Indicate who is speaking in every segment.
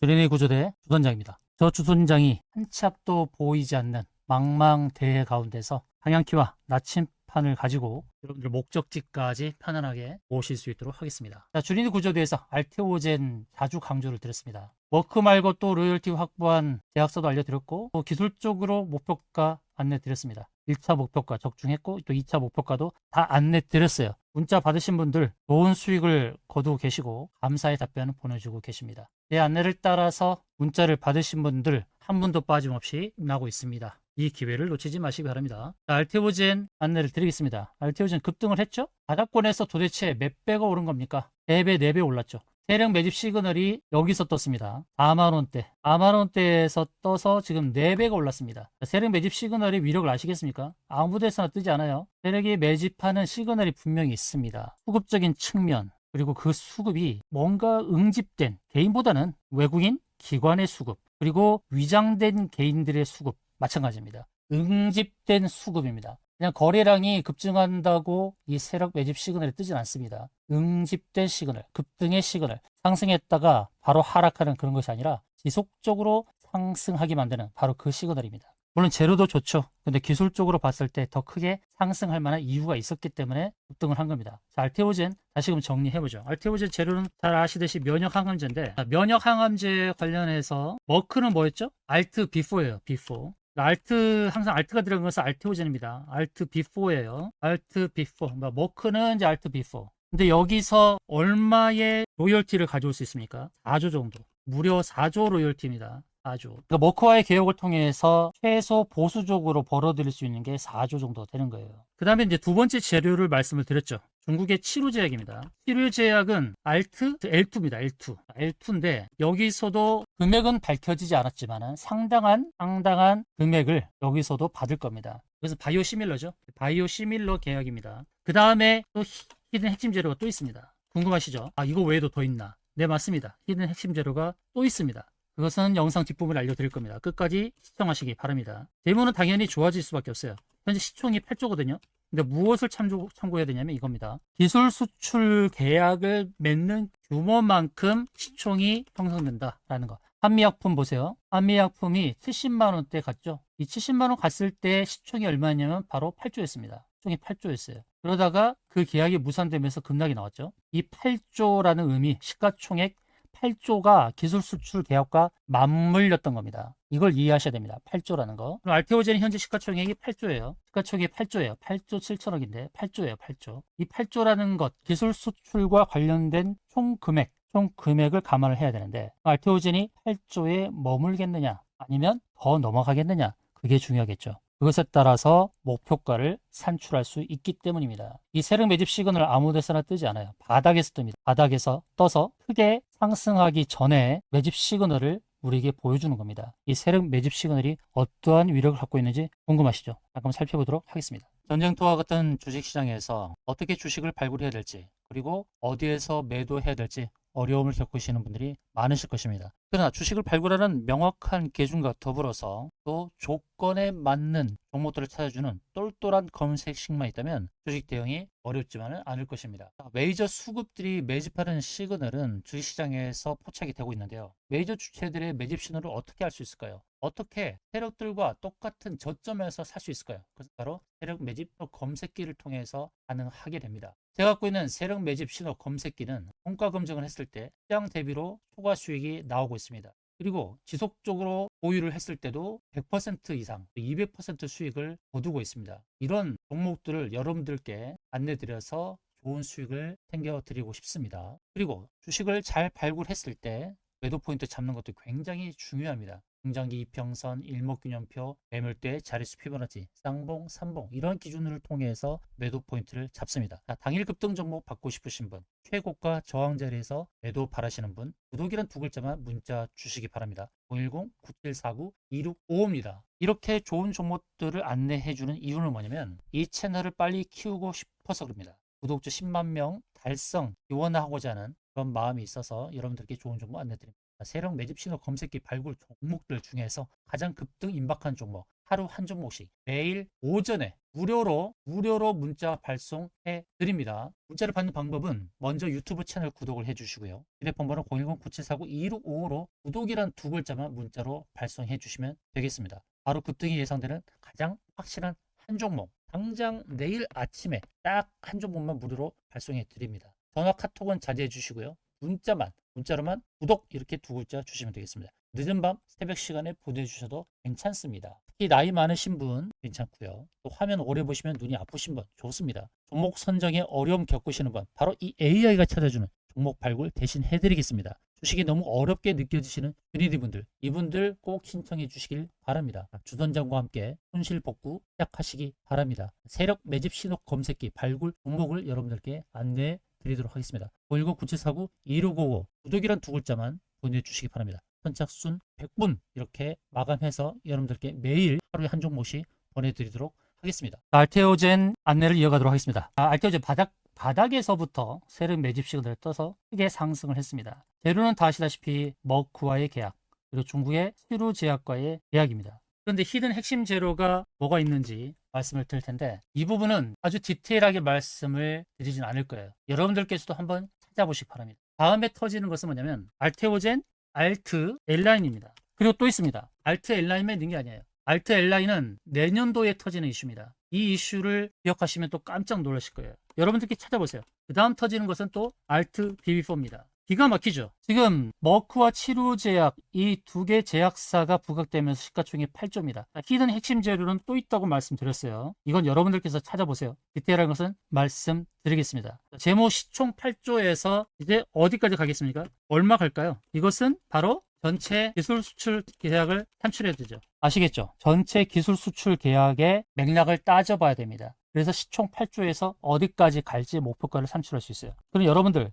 Speaker 1: 주린이 구조대 주선장입니다. 저 주선장이 한 치 앞도 보이지 않는 망망대해 가운데서 방향키와 나침판을 가지고 여러분들 목적지까지 편안하게 오실 수 있도록 하겠습니다. 자, 주린이 구조대에서 알테오젠 자주 강조를 드렸습니다. 워크 말고 또 로열티 확보한 계약서도 알려드렸고 또 기술적으로 목표가 안내드렸습니다. 1차 목표가 적중했고 또 2차 목표가도 다 안내드렸어요. 문자 받으신 분들 좋은 수익을 거두고 계시고 감사의 답변을 보내주고 계십니다. 내 안내를 따라서 문자를 받으신 분들 한 분도 빠짐없이 나고 있습니다. 이 기회를 놓치지 마시기 바랍니다. 자, 알테오젠 안내를 드리겠습니다. 알테오젠 급등을 했죠? 바닥권에서 도대체 몇 배가 오른 겁니까? 3배, 4배 올랐죠. 대량 매집 시그널이 여기서 떴습니다. 4만원대. 4만원대에서 떠서 지금 4배가 올랐습니다. 세력 매집 시그널의 위력을 아시겠습니까? 아무 데서나 뜨지 않아요. 세력이 매집하는 시그널이 분명히 있습니다. 수급적인 측면, 그리고 그 수급이 뭔가 응집된 개인보다는 외국인 기관의 수급, 그리고 위장된 개인들의 수급, 마찬가지입니다. 응집된 수급입니다. 그냥 거래량이 급증한다고 이 세력 매집 시그널이 뜨진 않습니다. 응집된 시그널, 급등의 시그널, 상승했다가 바로 하락하는 그런 것이 아니라 지속적으로 상승하게 만드는 바로 그 시그널입니다. 물론 재료도 좋죠. 근데 기술적으로 봤을 때 더 크게 상승할 만한 이유가 있었기 때문에 급등을 한 겁니다. 자, 알테오젠 다시금 정리해보죠. 알테오젠 재료는 잘 아시듯이 면역 항암제인데 자, 면역 항암제 관련해서 머크는 뭐였죠? 알트 비포예요. 비포. 알트 항상 알트가 들어간 것은 알테오젠입니다. 알트 비포예요. 알트 비포. 뭐 머크는 이제 알트 비포. 근데 여기서 얼마의 로열티를 가져올 수 있습니까? 4조 정도. 무려 4조 로열티입니다. 4조. 그러니까 머크와의 개혁을 통해서 최소 보수적으로 벌어들일 수 있는 게 4조 정도 되는 거예요. 그 다음에 이제 두 번째 재료를 말씀을 드렸죠. 중국의 치료제약입니다. 치료제약은 알트 L2입니다. L2. L2인데 여기서도 금액은 밝혀지지 않았지만 상당한 상당한 금액을 여기서도 받을 겁니다. 그래서 바이오 시밀러죠. 바이오 시밀러 계약입니다. 그 다음에 또 히- 히든 핵심 재료가 또 있습니다. 궁금하시죠? 아 이거 외에도 더 있나? 네 맞습니다. 히든 핵심 재료가 또 있습니다. 그것은 영상 뒷부분을 알려드릴 겁니다. 끝까지 시청하시기 바랍니다. 재무는 당연히 좋아질 수밖에 없어요. 현재 시총이 8조거든요. 근데 무엇을 참조, 참고해야 되냐면 이겁니다. 기술 수출 계약을 맺는 규모만큼 시총이 형성된다라는 거. 한미약품 보세요. 한미약품이 70만 원대 갔죠. 이 70만 원 갔을 때 시총이 얼마냐면 바로 8조였습니다. 시총이 8조였어요. 그러다가 그 계약이 무산되면서 급락이 나왔죠. 이 8조라는 의미, 시가총액 8조가 기술 수출 계약과 맞물렸던 겁니다. 이걸 이해하셔야 됩니다. 8조라는 거. 그럼 알테오젠이 현재 시가총액이 8조예요. 시가총액이 8조예요. 8조 7천억인데 8조예요. 8조. 이 8조라는 것, 기술 수출과 관련된 총 금액, 총 금액을 감안을 해야 되는데 알테오젠이 8조에 머물겠느냐 아니면 더 넘어가겠느냐 그게 중요하겠죠. 그것에 따라서 목표가를 산출할 수 있기 때문입니다. 이 세력 매집 시그널 아무 데서나 뜨지 않아요. 바닥에서 뜹니다. 바닥에서 떠서 크게 상승하기 전에 매집 시그널을 우리에게 보여주는 겁니다. 이 세력 매집 시그널이 어떠한 위력을 갖고 있는지 궁금하시죠? 잠깐 살펴보도록 하겠습니다. 전쟁터와 같은 주식시장에서 어떻게 주식을 발굴해야 될지 그리고 어디에서 매도해야 될지 어려움을 겪으시는 분들이 많으실 것입니다. 그러나 주식을 발굴하는 명확한 기준과 더불어서 또 조건에 맞는 종목들을 찾아주는 똘똘한 검색 식만 있다면 주식 대응이 어렵지만은 않을 것입니다. 메이저 수급들이 매집하는 시그널은 주식시장에서 포착이 되고 있는데요. 메이저 주체들의 매집 신호를 어떻게 알 수 있을까요? 어떻게 세력들과 똑같은 저점에서 살 수 있을까요? 그것은 바로 세력 매집 검색기를 통해서 가능하게 됩니다. 제가 갖고 있는 세력 매집 신호 검색기는 원가 검증을 했을 때 시장 대비로 초과 수익이 나오고 있습니다. 그리고 지속적으로 보유를 했을 때도 100% 이상, 200% 수익을 거두고 있습니다. 이런 종목들을 여러분들께 안내드려서 좋은 수익을 챙겨드리고 싶습니다. 그리고 주식을 잘 발굴했을 때 매도 포인트 잡는 것도 굉장히 중요합니다. 중장기 이평선, 일목균형표, 매물대, 자릿수 피보나치, 쌍봉, 삼봉 이런 기준을 통해서 매도 포인트를 잡습니다. 자, 당일 급등 종목 받고 싶으신 분, 최고가 저항 자리에서 매도 바라시는 분, 구독이란 두 글자만 문자 주시기 바랍니다. 010-9749-2655입니다. 이렇게 좋은 종목들을 안내해주는 이유는 뭐냐면 이 채널을 빨리 키우고 싶어서 그럽니다. 구독자 10만 명 달성 기원하고자 하는 그런 마음이 있어서 여러분들께 좋은 정보 안내드립니다. 세력 매집 신호 검색기 발굴 종목들 중에서 가장 급등 임박한 종목 하루 한 종목씩 매일 오전에 무료로 무료로 문자 발송해 드립니다. 문자를 받는 방법은 먼저 유튜브 채널 구독을 해 주시고요. 휴대폰 번호 010-9749-2655로 구독이란 두 글자만 문자로 발송해 주시면 되겠습니다. 바로 급등이 예상되는 가장 확실한 한 종목 당장 내일 아침에 딱 한 종목만 무료로 발송해 드립니다. 전화 카톡은 자제해 주시고요. 문자만 문자로만 구독 이렇게 두 글자 주시면 되겠습니다. 늦은 밤 새벽 시간에 보내주셔도 괜찮습니다. 특히 나이 많으신 분 괜찮고요. 또 화면 오래 보시면 눈이 아프신 분 좋습니다. 종목 선정에 어려움 겪으시는 분 바로 이 AI가 찾아주는 종목 발굴 대신 해드리겠습니다. 주식이 너무 어렵게 느껴지시는 유니디 분들 이분들 꼭 신청해 주시길 바랍니다. 주선장과 함께 손실 복구 시작하시기 바랍니다. 세력 매집 신호 검색기 발굴 종목을 여러분들께 안내해 드리도록 하겠습니다. 010-9749-2655 구독이란 두 글자만 보내주시기 바랍니다. 선착순 100분 이렇게 마감해서 여러분들께 매일 하루에 한 종목씩 보내드리도록 하겠습니다. 알테오젠 안내를 이어가도록 하겠습니다. 아, 알테오젠 바닥 바닥에서부터 세력 매집 시그널을 떠서 크게 상승을 했습니다. 재료는 다 아시다시피 머크와의 계약 그리고 중국의 시루 제약과의 계약입니다. 그런데 히든 핵심 재료가 뭐가 있는지 말씀을 드릴 텐데 이 부분은 아주 디테일하게 말씀을 드리진 않을 거예요. 여러분들께서도 한번 찾아보시기 바랍니다. 다음에 터지는 것은 뭐냐면 알테오젠 알트 L라인입니다. 그리고 또 있습니다. 알트 L라인만 있는 게 아니에요. 알트 L라인은 내년도에 터지는 이슈입니다. 이 이슈를 기억하시면 또 깜짝 놀라실 거예요. 여러분들께 찾아보세요. 그 다음 터지는 것은 또 알트 BB4입니다. 기가 막히죠. 지금 머크와 치료제약 이 두 개 제약사가 부각되면서 시가총액 8조입니다. 히든 핵심 재료는 또 있다고 말씀드렸어요. 이건 여러분들께서 찾아보세요. 디테일한 것은 말씀드리겠습니다. 제모 시총 8조에서 이제 어디까지 가겠습니까? 얼마 갈까요? 이것은 바로 전체 기술 수출 계약을 산출해야 되죠. 아시겠죠? 전체 기술 수출 계약의 맥락을 따져봐야 됩니다. 그래서 시총 8조에서 어디까지 갈지 목표가를 산출할 수 있어요. 그럼 여러분들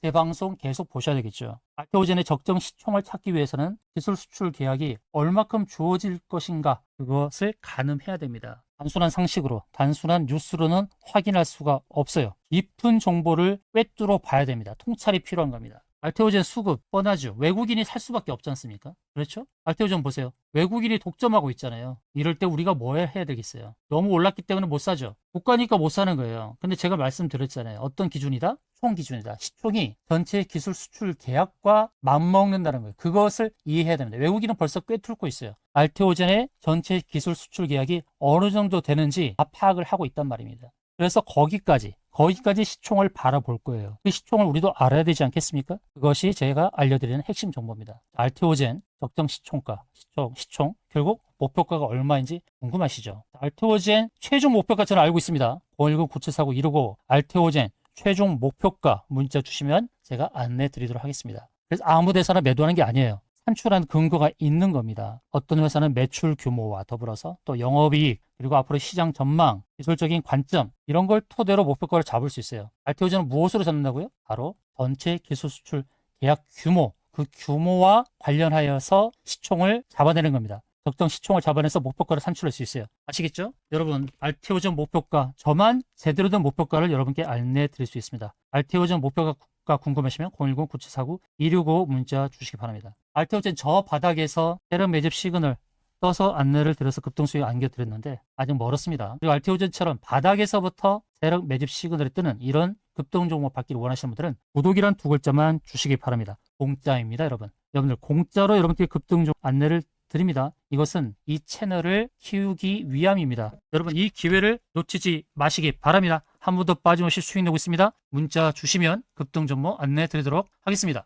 Speaker 1: 제 방송 계속 보셔야 되겠죠. 알테오젠의 적정 시총을 찾기 위해서는 기술 수출 계약이 얼마큼 주어질 것인가 그것을 가늠해야 됩니다. 단순한 상식으로, 단순한 뉴스로는 확인할 수가 없어요. 깊은 정보를 꿰뚫어 봐야 됩니다. 통찰이 필요한 겁니다. 알테오젠 수급 뻔하죠. 외국인이 살 수밖에 없지 않습니까? 그렇죠? 알테오젠 보세요. 외국인이 독점하고 있잖아요. 이럴 때 우리가 뭐 해야 되겠어요? 너무 올랐기 때문에 못 사죠. 고가니까 못 사는 거예요. 근데 제가 말씀드렸잖아요. 어떤 기준이다? 총 기준이다. 시총이 전체 기술 수출 계약과 맞먹는다는 거예요. 그것을 이해해야 됩니다. 외국인은 벌써 꿰뚫고 있어요. 알테오젠의 전체 기술 수출 계약이 어느 정도 되는지 다 파악을 하고 있단 말입니다. 그래서 거기까지 거기까지 시총을 바라볼 거예요. 그 시총을 우리도 알아야 되지 않겠습니까? 그것이 제가 알려드리는 핵심 정보입니다. 알테오젠 적정 시총가, 시총, 시총 결국 목표가가 얼마인지 궁금하시죠? 알테오젠 최종 목표가 저는 알고 있습니다. 010-9749-155 알테오젠 최종 목표가 문자 주시면 제가 안내 드리도록 하겠습니다. 그래서 아무 데서나 매도하는 게 아니에요. 산출한 근거가 있는 겁니다. 어떤 회사는 매출 규모와 더불어서 또 영업이익 그리고 앞으로 시장 전망, 기술적인 관점 이런 걸 토대로 목표가를 잡을 수 있어요. 알테오젠은 무엇으로 잡는다고요? 바로 전체 기술 수출 계약 규모 그 규모와 관련하여서 시총을 잡아내는 겁니다. 적정 시총을 잡아내서 목표가를 산출할 수 있어요. 아시겠죠? 여러분, 알테오전 목표가, 저만 제대로 된 목표가를 여러분께 안내 드릴 수 있습니다. 알테오전 목표가 궁금하시면 010-9749-265 문자 주시기 바랍니다. 알테오젠 저 바닥에서 세력 매집 시그널 떠서 안내를 드려서 급등수익 안겨드렸는데 아직 멀었습니다. 그리고 알테오젠처럼 바닥에서부터 세력 매집 시그널이 뜨는 이런 급등 종목 받기를 원하시는 분들은 구독이란 두 글자만 주시기 바랍니다. 공짜입니다, 여러분. 여러분들 공짜로 여러분께 급등 종 안내를 드립니다. 이것은 이 채널을 키우기 위함입니다. 여러분 이 기회를 놓치지 마시기 바랍니다. 한 번도 빠짐없이 수익 내고 있습니다. 문자 주시면 급등 정보 안내 드리도록 하겠습니다.